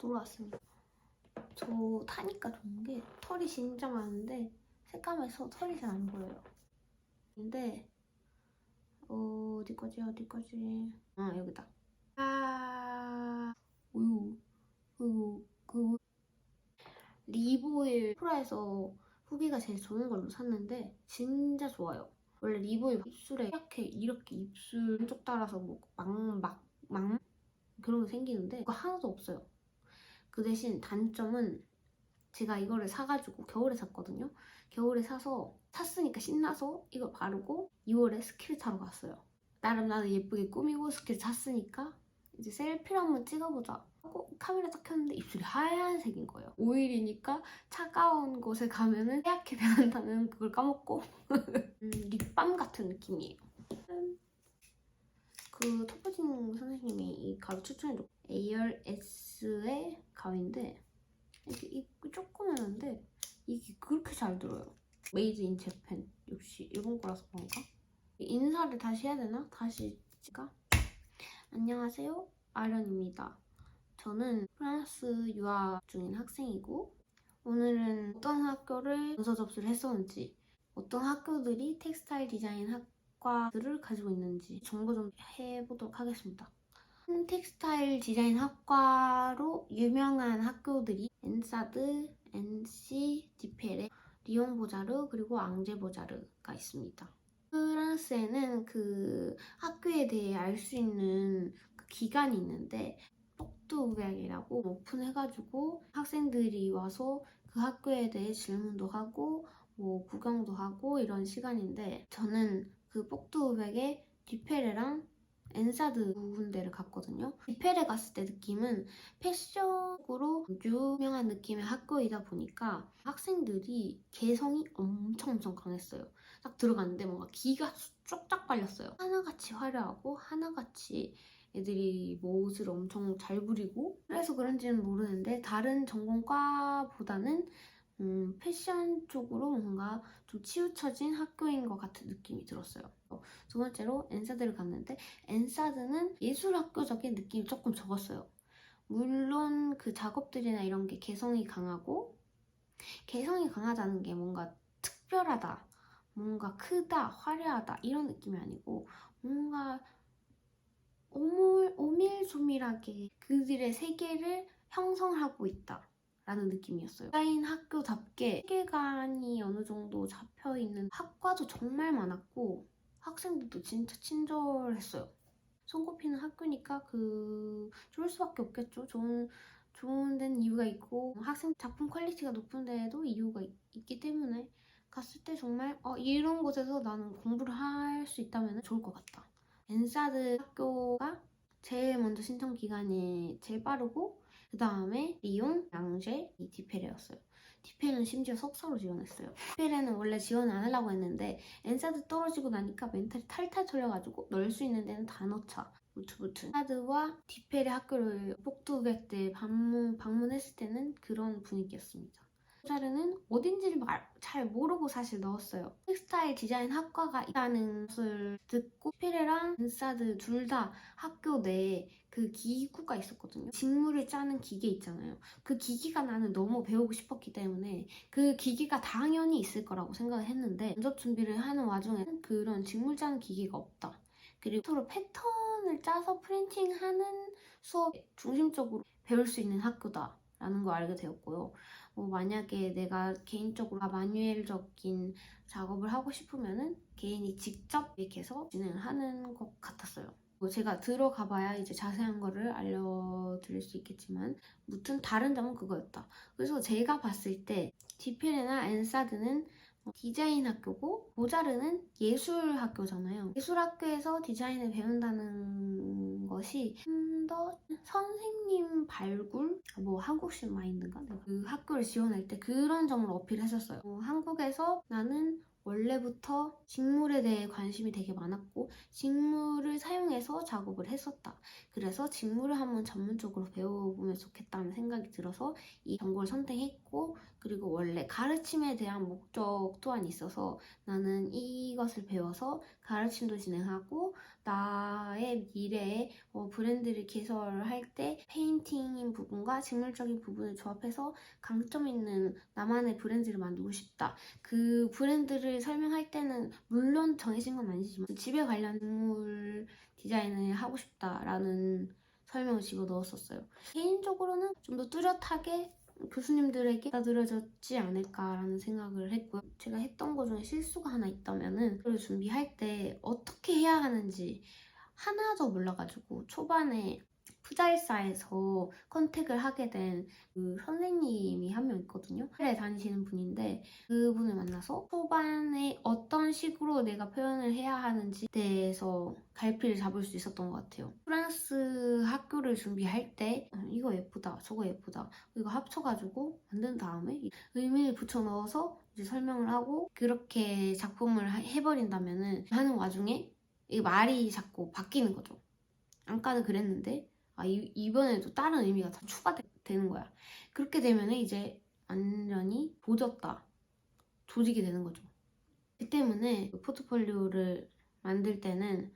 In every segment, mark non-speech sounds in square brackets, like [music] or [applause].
돌아왔습니다. 저 타니까 좋은 게 털이 진짜 많은데 색감에서 털이 잘 안 보여요. 근데 어, 어디까지 어디까지 아 여기다. 아 우유 그리고 그 리보일 프라에서 후기가 제일 좋은 걸로 샀는데 진짜 좋아요. 원래 리보일 입술에 이렇게 이렇게 입술 한쪽 따라서 뭐막막 막 그런 게 생기는데 그거 하나도 없어요. 그 대신 단점은 제가 이거를 사가지고 겨울에 샀거든요. 겨울에 사서 샀으니까 신나서 이걸 바르고 2월에 스킬 타러 갔어요. 나름 나는 예쁘게 꾸미고 스킬 샀으니까 이제 셀피를 한번 찍어보자 하고 카메라 딱 켰는데 입술이 하얀색인 거예요. 오일이니까 차가운 곳에 가면은 하얗게 변한다는 그걸 까먹고 [laughs] 음, 립밤 같은 느낌이에요. 그 토퍼징 선생님이 이 가루 추천해줬고 ARS의 가위인데 이게 입 조그만한데 이게 그렇게 잘 들어요. 메이드 인 재팬 역시 일본 거라서 그런가? 인사를 다시 해야 되나? 다시 찍까? 안녕하세요 아련입니다. 저는 프랑스 유학 중인 학생이고 오늘은 어떤 학교를 문서 접수를 했었는지 어떤 학교들이 텍스타일 디자인 학과들을 가지고 있는지 정보 좀 해보도록 하겠습니다. 한 텍스타일 디자인 학과로 유명한 학교들이 엔사드, NC, 디페레, 리옹 보자르 그리고 앙제 보자르가 있습니다. 프랑스에는 그 학교에 대해 알 수 있는 그 기간이 있는데 폭두우백이라고 오픈해가지고 학생들이 와서 그 학교에 대해 질문도 하고 뭐 구경도 하고 이런 시간인데 저는 그 폭두우백에 디페레랑 엔사드 두 군데를 갔거든요. 디페레 갔을 때 느낌은 패션으로 유명한 느낌의 학교이다 보니까 학생들이 개성이 엄청 엄청 강했어요. 딱 들어갔는데 뭔가 기가 쫙쫙 빨렸어요. 하나같이 화려하고 하나같이 애들이 뭐 옷을 엄청 잘 부리고 그래서 그런지는 모르는데 다른 전공과보다는 음, 패션 쪽으로 뭔가 좀 치우쳐진 학교인 것 같은 느낌이 들었어요. 어, 두 번째로 엔사드를 갔는데 엔사드는 예술학교적인 느낌이 조금 적었어요. 물론 그 작업들이나 이런 게 개성이 강하고 개성이 강하다는 게 뭔가 특별하다, 뭔가 크다, 화려하다 이런 느낌이 아니고 뭔가 오밀, 오밀조밀하게 그들의 세계를 형성하고 있다. 라는 느낌이었어요. 디자인 학교답게 세계관이 어느 정도 잡혀 있는 학과도 정말 많았고 학생들도 진짜 친절했어요. 손꼽히는 학교니까 그 좋을 수밖에 없겠죠. 좋은 좋은 데는 이유가 있고 학생 작품 퀄리티가 높은 데에도 이유가 있, 기 때문에 갔을 때 정말 어, 이런 곳에서 나는 공부를 할 수 있다면 좋을 것 같다. 엔사드 학교가 제일 먼저 신청 기간이 제일 빠르고 그 다음에 리옹, 랑제, 이 디페레였어요. 디페레는 심지어 석사로 지원했어요. 디페레는 원래 지원을 안 하려고 했는데 엔사드 떨어지고 나니까 멘탈이 탈탈 털려가지고 넣을 수 있는 데는 다 넣자. 무트무트. 엔사드와 디페레 학교를 복두백 때 방문, 방문했을 때는 그런 분위기였습니다. 자르는 어딘지를 말, 잘 모르고 사실 넣었어요. 텍스타일 디자인 학과가 있다는 것을 듣고 피레랑 엔사드 둘 다 학교 내에 그 기구가 있었거든요. 직무를 짜는 기계 있잖아요. 그 기기가 나는 너무 배우고 싶었기 때문에 그 기기가 당연히 있을 거라고 생각을 했는데 면접 준비를 하는 와중에는 그런 직물 짜는 기기가 없다. 그리고 서로 패턴을 짜서 프린팅하는 수업 중심적으로 배울 수 있는 학교다라는 걸 알게 되었고요. 뭐 만약에 내가 개인적으로 마뉴엘적인 작업을 하고 싶으면은 개인이 직접 이렇게 해서 진행을 하는 것 같았어요. 뭐 제가 들어가 봐야 이제 자세한 거를 알려드릴 수 있겠지만 무튼 다른 점은 그거였다. 그래서 제가 봤을 때 디페레나 엔사드는 디자인 학교고 모자르는 예술 학교잖아요. 예술 학교에서 디자인을 배운다는 것이 좀 더 선생님 발굴 뭐 한국식 마인드인가 그 학교를 지원할 때 그런 점을 어필했었어요. 어, 한국에서 나는 원래부터 직물에 대해 관심이 되게 많았고 직물을 사용해서 작업을 했었다. 그래서 직물을 한번 전문적으로 배워보면 좋겠다는 생각이 들어서 이 전공을 선택했고 그리고 원래 가르침에 대한 목적 또한 있어서 나는 이것을 배워서 가르침도 진행하고 나의 미래에 어, 브랜드를 개설할 때 페인팅인 부분과 직물적인 부분을 조합해서 강점 있는 나만의 브랜드를 만들고 싶다. 그 브랜드를 설명할 때는 물론 정해진 건 아니지만 집에 관련 직물 디자인을 하고 싶다라는 설명을 집어 넣었었어요. 개인적으로는 좀 더 뚜렷하게 교수님들에게 받아들여졌지 않을까라는 생각을 했고요. 제가 했던 것 중에 실수가 하나 있다면은 그걸 준비할 때 어떻게 해야 하는지 하나도 몰라가지고 초반에 푸자일사에서 컨택을 하게 된 그 선생님이 한 명 있거든요. 에 다니시는 분인데 그분을 만나서 초반에 어떤 식으로 내가 표현을 해야 하는지 대해서 갈피를 잡을 수 있었던 것 같아요. 프랑스 학교를 준비할 때 음, 이거 예쁘다, 저거 예쁘다, 이거 합쳐가지고 만든 다음에 의미를 붙여 넣어서 이제 설명을 하고 그렇게 작품을 하- 해버린다면은 하는 와중에 이 말이 자꾸 바뀌는 거죠. 아까는 그랬는데 아, 이, 이번에도 다른 의미가 다 추가되는 거야. 그렇게 되면 이제 완전히 조졌다. 조지게 되는 거죠. 그 때문에 그 포트폴리오를 만들 때는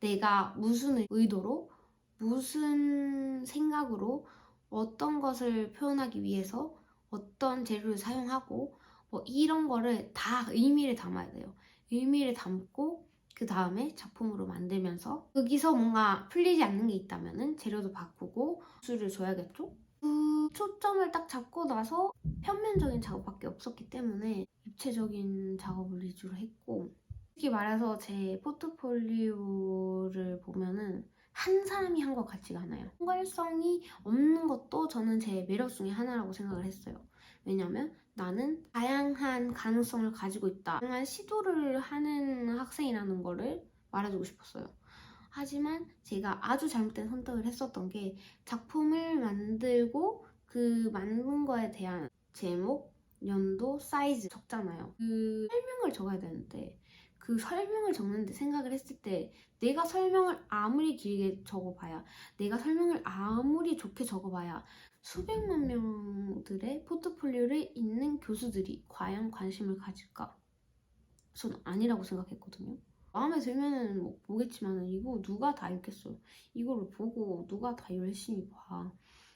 내가 무슨 의도로, 무슨 생각으로 어떤 것을 표현하기 위해서 어떤 재료를 사용하고 뭐 이런 거를 다 의미를 담아야 돼요. 의미를 담고 그 다음에 작품으로 만들면서 여기서 뭔가 풀리지 않는 게 있다면은 재료도 바꾸고 수를 줘야겠죠? 그 초점을 딱 잡고 나서 평면적인 작업밖에 없었기 때문에 입체적인 작업을 위주로 했고 솔직히 말해서 제 포트폴리오를 보면은 한 사람이 한 것 같지가 않아요. 통괄성이 없는 것도 저는 제 매력 중에 하나라고 생각을 했어요. 왜냐면 나는 다양한 가능성을 가지고 있다. 다양한 시도를 하는 학생이라는 거를 말해주고 싶었어요. 하지만 제가 아주 잘못된 선택을 했었던 게 작품을 만들고 그 만든 거에 대한 제목, 연도, 사이즈 적잖아요. 그 설명을 적어야 되는데 그 설명을 적는데 생각을 했을 때 내가 설명을 아무리 길게 적어봐야 내가 설명을 아무리 좋게 적어봐야 수백만 명들의 포트폴리오를 읽는 교수들이 과연 관심을 가질까? 저는 아니라고 생각했거든요. 마음에 들면은 뭐 보겠지만 이거 누가 다 읽겠어요. 이거를 보고 누가 다 열심히 봐.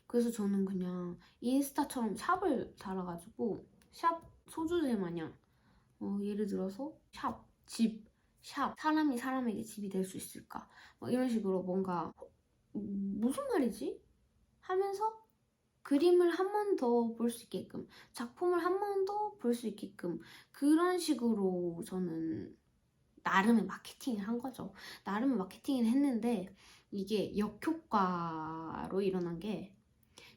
그래서 저는 그냥 인스타처럼 샵을 달아가지고 샵 소주제 마냥 어, 예를 들어서 샵, 집, 샵 사람이 사람에게 집이 될 수 있을까? 뭐 이런 식으로 뭔가 음, 무슨 말이지? 하면서 그림을 한 번 더 볼 수 있게끔 작품을 한 번 더 볼 수 있게끔 그런 식으로 저는 나름의 마케팅을 한 거죠. 나름의 마케팅을 했는데 이게 역효과로 일어난 게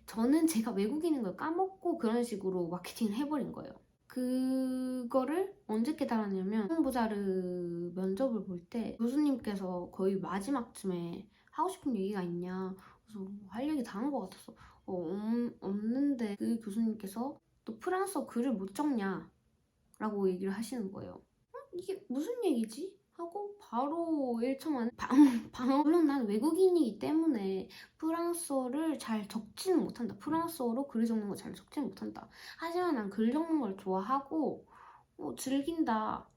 저는 제가 외국인인 걸 까먹고 그런 식으로 마케팅을 해버린 거예요. 그거를 언제 깨달았냐면 홍보자르 면접을 볼 때 교수님께서 거의 마지막쯤에 하고 싶은 얘기가 있냐 그래서 할 얘기 다 한 것 같았어 어, 없- 없는데 그 교수님께서 또 프랑스어 글을 못 적냐? 라고 얘기를 하시는 거예요. 어? 이게 무슨 얘기지? 하고 바로 1초 만에 [laughs] 방, 방, 물론 난 외국인이기 때문에 프랑스어를 잘 적지는 못한다. 프랑스어로 글 적는 거 잘 적지는 못한다. 하지만 난 글 적는 걸 좋아하고 어, 즐긴다.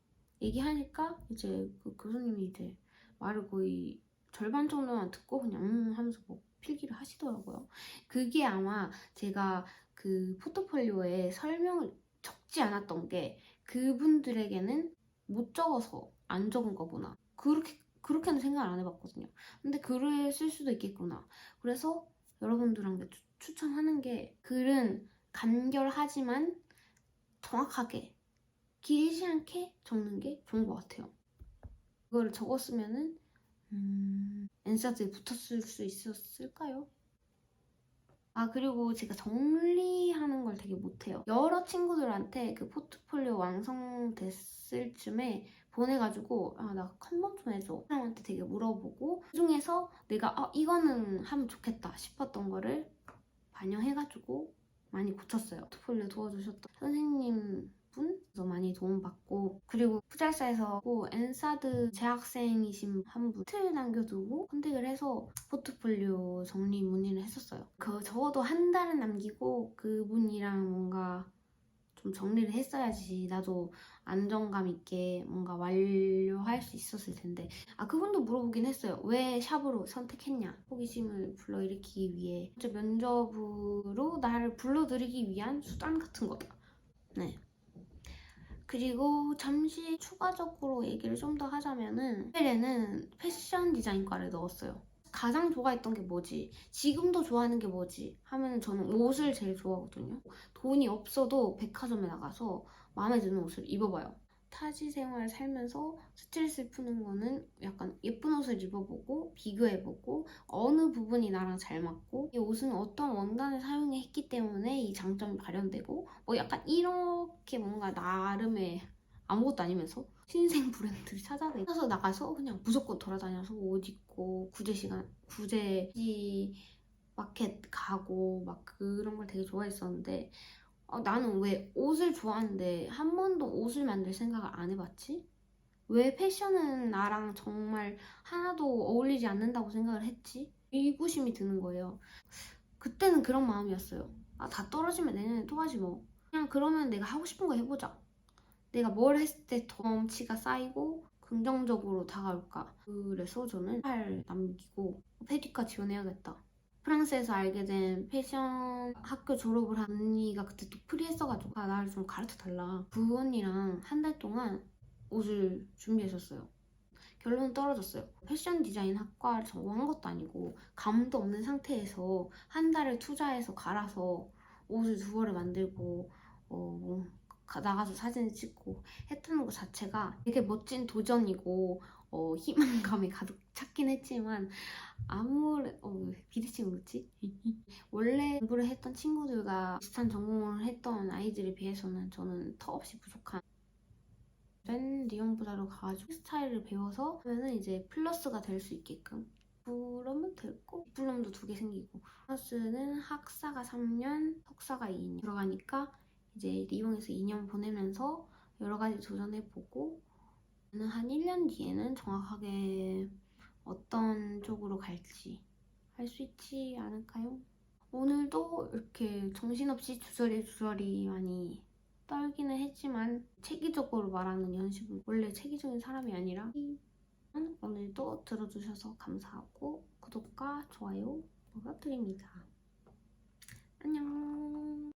얘기하니까 이제 그 교수님이 이제 말을 거의 절반 정도만 듣고 그냥 음 하면서 뭐 필기를 하시더라고요. 그게 아마 제가 그 포트폴리오에 설명을 적지 않았던 게 그분들에게는 못 적어서 안 적은 거구나. 그렇게 그렇게는 생각을 안 해봤거든요. 근데 글을 쓸 수도 있겠구나. 그래서 여러분들한테 추- 추천하는 게 글은 간결하지만 정확하게 길지 않게 적는 게 좋은 것 같아요. 그거를 적었으면은 음, 엔사드에 붙었을 수 있었을까요? 아 그리고 제가 정리하는 걸 되게 못해요. 여러 친구들한테 그 포트폴리오 완성됐을 쯤에 보내가지고 아 나 컨펌 좀 해줘 사람한테 되게 물어보고 그 중에서 내가 아 이거는 하면 좋겠다 싶었던 거를 반영해가지고 많이 고쳤어요. 포트폴리오 도와주셨던 선생님 분도 많이 도움받고 그리고 푸잘사에서 또 엔사드 재학생이신 한 분 틀 남겨두고 컨택을 해서 포트폴리오 정리 문의를 했었어요. 그 적어도 한 달은 남기고 그분이랑 뭔가 좀 정리를 했어야지 나도 안정감 있게 뭔가 완료할 수 있었을 텐데. 아 그분도 물어보긴 했어요. 왜 샵으로 선택했냐? 호기심을 불러일으키기 위해. 면접으로 나를 불러들이기 위한 수단 같은 거다. 네 그리고 잠시 추가적으로 얘기를 좀 더 하자면은 호텔에는 패션 디자인과를 넣었어요. 가장 좋아했던 게 뭐지? 지금도 좋아하는 게 뭐지? 하면 저는 옷을 제일 좋아하거든요. 돈이 없어도 백화점에 나가서 마음에 드는 옷을 입어봐요. 타지 생활 살면서 스트레스 푸는 거는 약간 예쁜 옷을 입어보고 비교해보고 어느 부분이 나랑 잘 맞고 이 옷은 어떤 원단을 사용했기 때문에 이 장점이 발현되고 뭐 약간 이렇게 뭔가 나름의 아무것도 아니면서 신생 브랜드를 찾아내서 나가서 그냥 무조건 돌아다녀서 옷 입고 구제 시간 구제 마켓 가고 막 그런 걸 되게 좋아했었는데 어, 나는 왜 옷을 좋아하는데 한 번도 옷을 만들 생각을 안 해봤지? 왜 패션은 나랑 정말 하나도 어울리지 않는다고 생각을 했지? 의구심이 드는 거예요. 그때는 그런 마음이었어요. 아, 다 떨어지면 내년에 또 하지 뭐. 그냥 그러면 내가 하고 싶은 거 해보자. 내가 뭘 했을 때 덤치가 쌓이고 긍정적으로 다가올까. 그래서 저는 잘 남기고 페디과 지원해야겠다. 프랑스에서 알게 된 패션 학교 졸업을 한 언니가 그때 또 프리했어가지고 아, 나를 좀 가르쳐 달라. 그 언니랑 한 달 동안 옷을 준비했었어요. 결론은 떨어졌어요. 패션 디자인 학과를 전공한 것도 아니고 감도 없는 상태에서 한 달을 투자해서 갈아서 옷을 두 벌을 만들고 어, 뭐 가- 나가서 사진을 찍고 했다는 것 자체가 되게 멋진 도전이고 어, 희망감이 가득 찼긴 했지만 아무래 어, 비대칭 그렇지? 원래 공부를 했던 친구들과 비슷한 전공을 했던 아이들에 비해서는 저는 터없이 부족한 렌 리용부다로 가가지고 스타일을 배워서 하면은 이제 플러스가 될 수 있게끔 그러면 됐고 디플롬도 두 개 생기고 플러스는 학사가 3년, 석사가 2년 들어가니까 이제 리용에서 2년 보내면서 여러 가지 도전해보고 저는 한 1년 뒤에는 정확하게 어떤 쪽으로 갈지 할수 있지 않을까요? 오늘도 이렇게 정신없이 주저리 주저리 많이 떨기는 했지만 체계적으로 말하는 연습은 원래 체계적인 사람이 아니라 오늘도 들어주셔서 감사하고 구독과 좋아요 부탁드립니다. 안녕